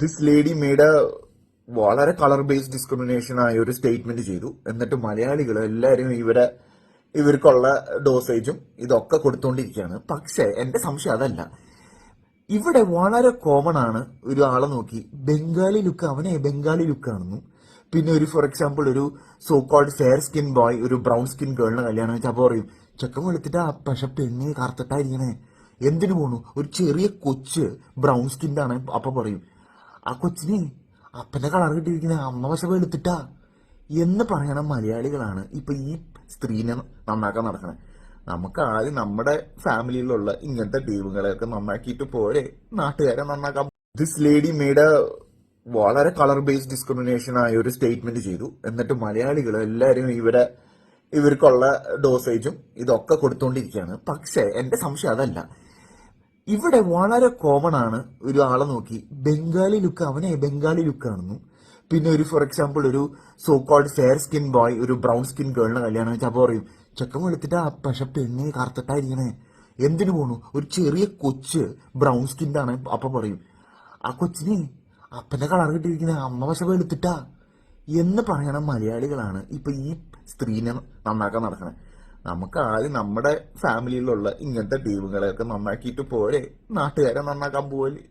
This lady made വളരെ colour based discrimination ആയ ഒരു സ്റ്റേറ്റ്മെന്റ് ചെയ്തു. എന്നിട്ട് മലയാളികൾ എല്ലാവരും ഇവരെ ഇവർക്കുള്ള ഡോസേജും ഇതൊക്കെ കൊടുത്തുകൊണ്ടിരിക്കുകയാണ് പക്ഷേ എന്റെ സംശയം അതല്ല. ഇവിടെ വളരെ കോമൺ ആണ് ഒരു ആളെ നോക്കി. ബംഗാളി ലുക്ക് അവനെ ബംഗാളി ലുക്ക് ആണെന്നും പിന്നെ ഒരു ഫോർ എക്സാമ്പിൾ ഒരു so called fair skin boy ഒരു ബ്രൗൺ സ്കിൻ ഗേളിനെ കല്യാണം വെച്ചാൽ അപ്പോൾ പറയും ചെക്കൻ വെളുത്തിട്ടാ പക്ഷെ പെണ്ണ് കറുത്തിട്ടായിരിക്കണേ എന്തിനു പോണു? ഒരു ചെറിയ കൊച്ച് ബ്രൗൺ സ്കിന്റെ ആണ് അപ്പൊ പറയും. ആ കൊച്ചിനെ അപ്പന്റെ കളർ കിട്ടിയിരിക്കുന്ന അമ്മ പക്ഷെ വെളുത്തിട്ടാ എന്ന് പറയണ മലയാളികളാണ് ഇപ്പൊ ഈ സ്ത്രീനെ നന്നാക്കാൻ നടക്കണേ. നമുക്ക് ആദ്യം നമ്മുടെ ഫാമിലിയിലുള്ള ഇങ്ങനത്തെ ടീമുകളെയൊക്കെ നന്നാക്കിയിട്ട് പോരെ. നാട്ടുകാരെ നന്നാക്കാൻ ദിസ് ലേഡി മേഡ് വളരെ കളർ ബേസ്ഡ് ഡിസ്ക്രിമിനേഷൻ ആയ ഒരു സ്റ്റേറ്റ്മെന്റ് ചെയ്തു. എന്നിട്ട് മലയാളികൾ എല്ലാവരും ഇവിടെ ഇവർക്കുള്ള ഡോസേജും ഇതൊക്കെ കൊടുത്തുകൊണ്ടിരിക്കുകയാണ് പക്ഷേ എന്റെ സംശയം അതല്ല. ഇവിടെ വളരെ കോമൺ ആണ് ഒരു ആളെ നോക്കി. ബംഗാളി ലുക്ക് അവനെ ബംഗാളി ലുക്ക് ആണെന്നും പിന്നെ ഒരു ഫോർ എക്സാമ്പിൾ ഒരു so called fair skin boy ഒരു ബ്രൗൺ സ്കിൻ ഗേളിനെ കല്യാണം വെച്ചാൽ അപ്പോൾ പറയും ചെക്കൻ വെളുത്തിട്ടാ പക്ഷെ പെണ്ണ് കറുത്തിട്ടായിരിക്കണേ. എന്തിനു പോണു? ഒരു ചെറിയ കൊച്ച് ബ്രൗൺ സ്കിന്റെ ആണ് അപ്പൊ പറയും ആ കൊച്ചിനെ അപ്പന്റെ കളർ കിട്ടിയിരിക്കുന്നത് അമ്മ പക്ഷെ വെളുത്തിട്ടാ എന്ന് പറയണ മലയാളികളാണ് ഇപ്പൊ ഈ സ്ത്രീനെ നന്നാക്കാൻ നടക്കണേ. നമുക്ക് ആദ്യം നമ്മുടെ ഫാമിലിയിലുള്ള ഇങ്ങനത്തെ ടീമുകളെയൊക്കെ നന്നാക്കിയിട്ട് പോരെ. നാട്ടുകാരെ നന്നാക്കാൻ പോവല്ലേ